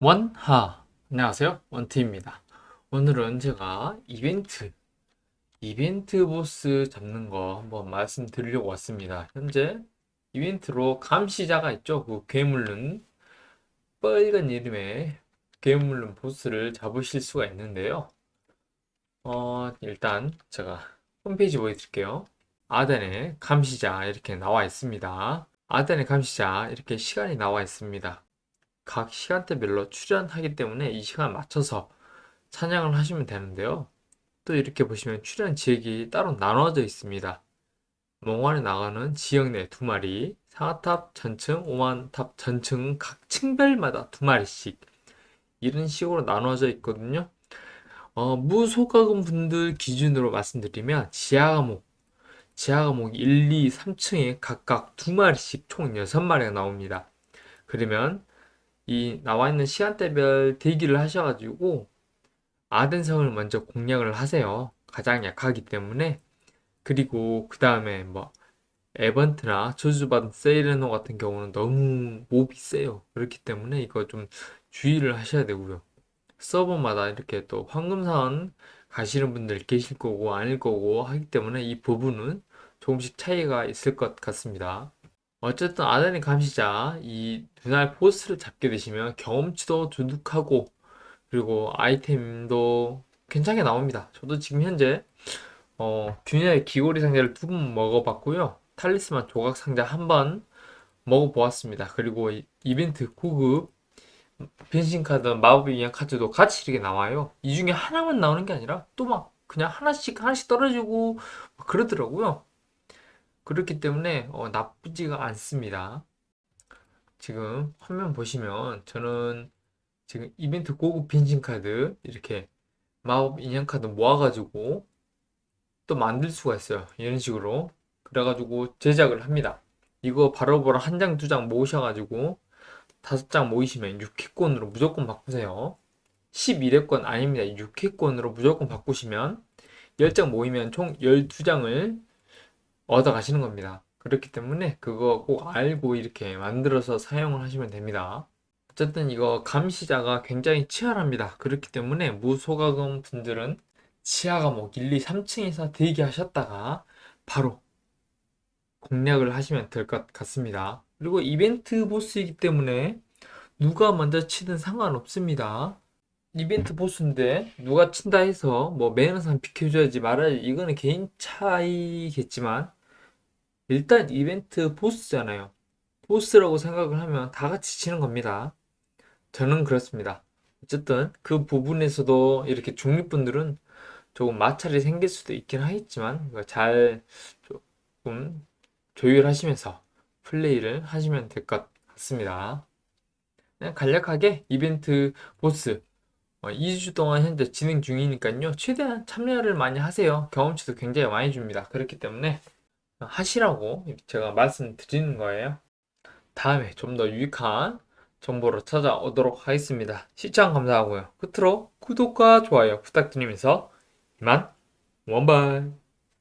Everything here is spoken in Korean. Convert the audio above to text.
원하. 안녕하세요. 원티입니다. 오늘은 제가 이벤트 이벤트 보스 잡는 거 한번 말씀드리려고 왔습니다. 현재 이벤트로 감시자가 있죠. 그 괴물른 빨간 이름의 괴물른 보스를 잡으실 수가 있는데요. 어 일단 제가 홈페이지 보여드릴게요. 아덴의 감시자 이렇게 나와 있습니다. 아덴의 감시자 이렇게 시간이 나와 있습니다 각 시간대별로 출연하기 때문에 이 시간 맞춰서 찬양을 하시면 되는데요. 또 이렇게 보시면 출연 지역이 따로 나눠져 있습니다. 몽환에 나가는 지역 내 두 마리, 상하탑 전층, 오만탑 전층은 각 층별마다 두 마리씩 이런 식으로 나눠져 있거든요. 어, 무소가금 분들 기준으로 말씀드리면 지하 과목, 지하 과목 1, 2, 3층에 각각 두 마리씩 총 6마리가 나옵니다. 그러면 이 나와 있는 시간대별 대기를 하셔가지고 아덴성을 먼저 공략을 하세요. 가장 약하기 때문에. 그리고 그 다음에 뭐 에번트나 저주받은 세이레노 같은 경우는 너무 몹이 세요. 그렇기 때문에 이거 좀 주의를 하셔야 되고요. 서버마다 이렇게 또 황금사원 가시는 분들 계실 거고 아닐 거고 하기 때문에 이 부분은 조금씩 차이가 있을 것 같습니다. 어쨌든 아덴의 감시자 이 눈알 포스를 잡게 되시면 경험치도 두둑하고 그리고 아이템도 괜찮게 나옵니다. 저도 지금 현재 어, 균열 귀고리 상자를 두 번 먹어봤고요. 탈리스만 조각 상자 한 번 먹어보았습니다. 그리고 이- 이벤트 고급 변신 카드, 마법 인형 카드도 같이 이렇게 나와요. 이 중에 하나만 나오는 게 아니라 또 막 그냥 하나씩 하나씩 떨어지고 막 그러더라고요. 그렇기 때문에 어, 나쁘지가 않습니다. 지금 화면 보시면 저는 지금 이벤트 고급 빈신 카드 이렇게 마법 인형 카드 모아가지고 또 만들 수가 있어요. 이런 식으로. 그래가지고 제작을 합니다. 이거 바로바로 한 장, 두 장 모으셔가지고 다섯 장 모이시면 6회권으로 무조건 바꾸세요. 11회권 아닙니다. 6회권으로 무조건 바꾸시면 10장 모이면 총 12장을 얻어 가시는 겁니다. 그렇기 때문에 그거 꼭 알고 이렇게 만들어서 사용을 하시면 됩니다. 어쨌든 이거 감시자가 굉장히 치열합니다. 그렇기 때문에 무소가금 분들은 지하 과목 1, 2, 3층에서 대기하셨다가 바로 공략을 하시면 될 것 같습니다. 그리고 이벤트 보스이기 때문에 누가 먼저 치든 상관없습니다. 이벤트 보스인데 누가 친다 해서 뭐 매너상 비켜줘야지 말아야지 이거는 개인 차이겠지만 일단 이벤트 보스잖아요. 보스라고 생각을 하면 다 같이 치는 겁니다. 저는 그렇습니다. 어쨌든 그 부분에서도 이렇게 중립분들은 조금 마찰이 생길 수도 있긴 하겠지만 이거 잘 조금 조율하시면서 플레이를 하시면 될 것 같습니다. 그냥 간략하게 이벤트 보스 어, 2주 동안 현재 진행 중이니까요. 최대한 참여를 많이 하세요. 경험치도 굉장히 많이 줍니다. 그렇기 때문에 하시라고 제가 말씀드리는 거예요. 다음에 좀 더 유익한 정보로 찾아오도록 하겠습니다. 시청 감사하고요. 끝으로 구독과 좋아요 부탁드리면서 이만 원발